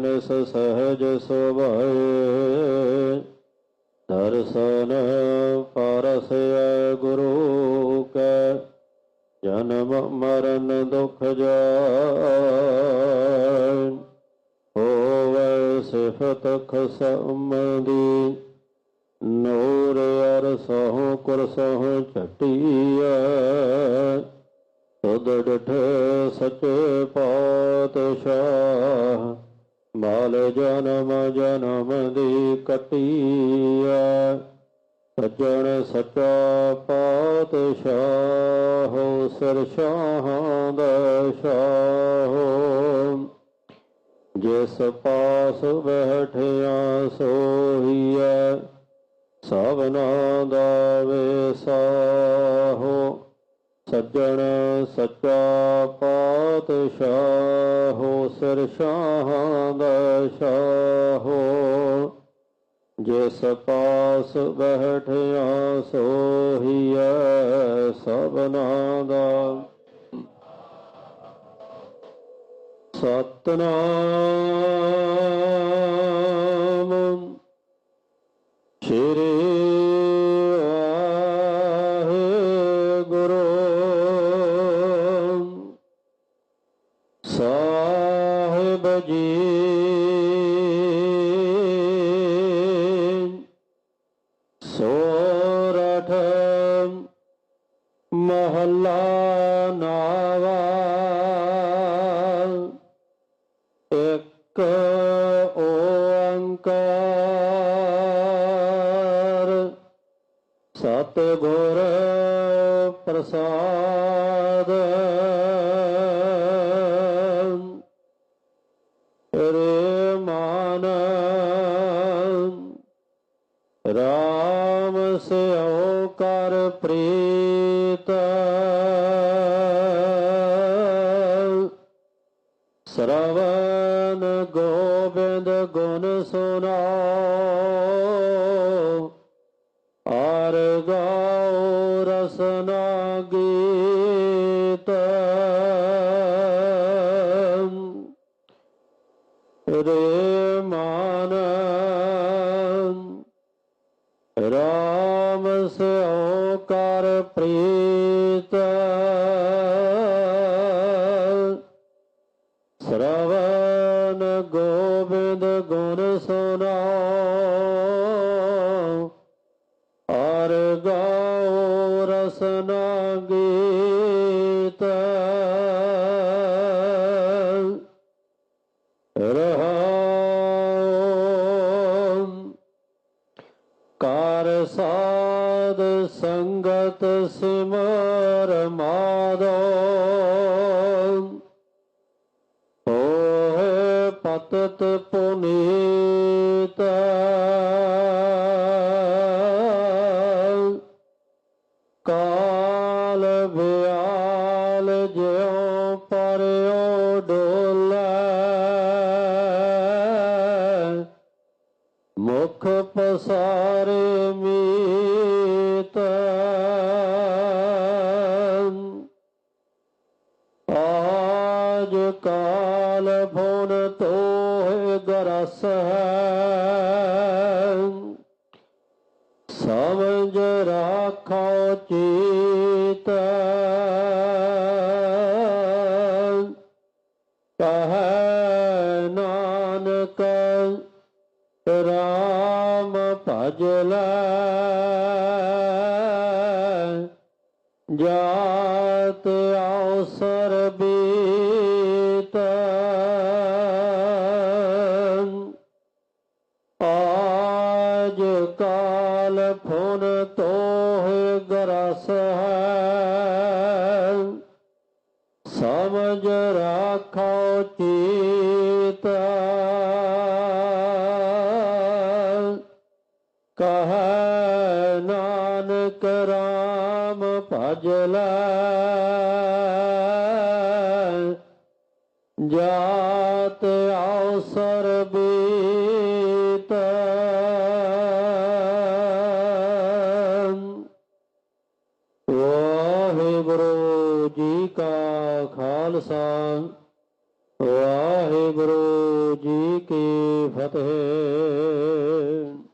ਨਿਸ ਸਹਜ ਸੁਭਾਏ, ਦਰਸ਼ਨ ਪਰਸੈ ਗੁਰੂ ਕੈ, ਜਨਮ ਮਰਨ ਦੁਖ ਜਾਏ। ਹੋਵੇ ਸਿਫਤ ਖਸਮਦੀ ਨੂਰ ਅਰਸਹੁ ਕੁਰਸਹੁ ਝਟੀਐ। ਤੁਧ ਡਠ ਸਚੇ ਪਾਤਸ਼ਾਹ ਮਾਲ ਜਨਮ ਜਨਮ ਦੀ ਕਟੀਐ। ਸੱਜਣ ਸੱਚਾ ਪਾਤਸ਼ਾਹ, ਸਿਰ ਸ਼ਾਹਾਂ ਦਾ ਸ਼ਾਹ। ਜਿਸ ਪਾਸ ਬੈਠਿਆ ਸੋਹੀਐ ਸਭਨਾ ਦਾ ਵੇਸਾਹੋ ਸੱਜਣ ਸੱਚਾ ਪਾਤਸ਼ਾਹੋ ਸਿਰ ਸ਼ਾਹਾਂ ਦਾ ਸ਼ਾਹੋ ਜਿਸ ਪਾਸ ਬੈਠਿਆ ਸੋਹੀਐ ਸਭਨਾ ਦਾ ਸਤਨਾਮ ਸੋਰਠ ਮਹੱਲਾ ਨਾਵਾ। ਇੱਕ ਓੰਕਾਰ। ਸਤਿਗੁਰ ਪ੍ਰਸਾਦ। ਰੇ ਮਾਨ। ਰਾਮ ਸਰਵਨ ਗੋਬਿੰਦ ਗੁਣ ਸੁਨਾਓ ਆਰ ਗਾਓ ਰਸਨਾ ਗੀਤ। ਰੇ ਮਾਨ ਰਾਮ ਸਿਓ ਕਰ ਪ੍ਰੀਤ। ਗਾਓ ਰਸਨਾ ਗੀਤ। ਰਹਾਉ ਕਰ ਸਾਧ ਸੰਗਤ ਸਿਮਰ ਮਾਧੋ ਹੋਏ ਪਤਤ ਮੁਖ ਪਸਾਰੇ ਮੀਤ। ਆਜ ਕਾਲ ਫੁਨ ਤੋਹਿ ਗਰਸ। ਸਮਝ ਰਾਖੋ ਚੀਤ। ਕਹ ਨਾਨਕ ਰਾਮ ਭਜਲਾ ਲੈ। ਜਾਤ ਅਵਸਰ ਬੀਤ। ਆਜ ਕਾਲ ਫੁਨ ਤੋਹਿ ਗਰਸ ਹੈ। ਸਮਝ ਰਾਖੋ ਨਾਨਕ ਰਾਮ ਭਜਲਾ ਜਾਤ ਅਵਸਰ ਬੀਤ ਵਾਹਿਗੁਰੂ ਜੀ ਕਾ ਖਾਲਸਾ। ਵਾਹਿਗੁਰੂ ਜੀ ਕੀ ਫਤਿਹ।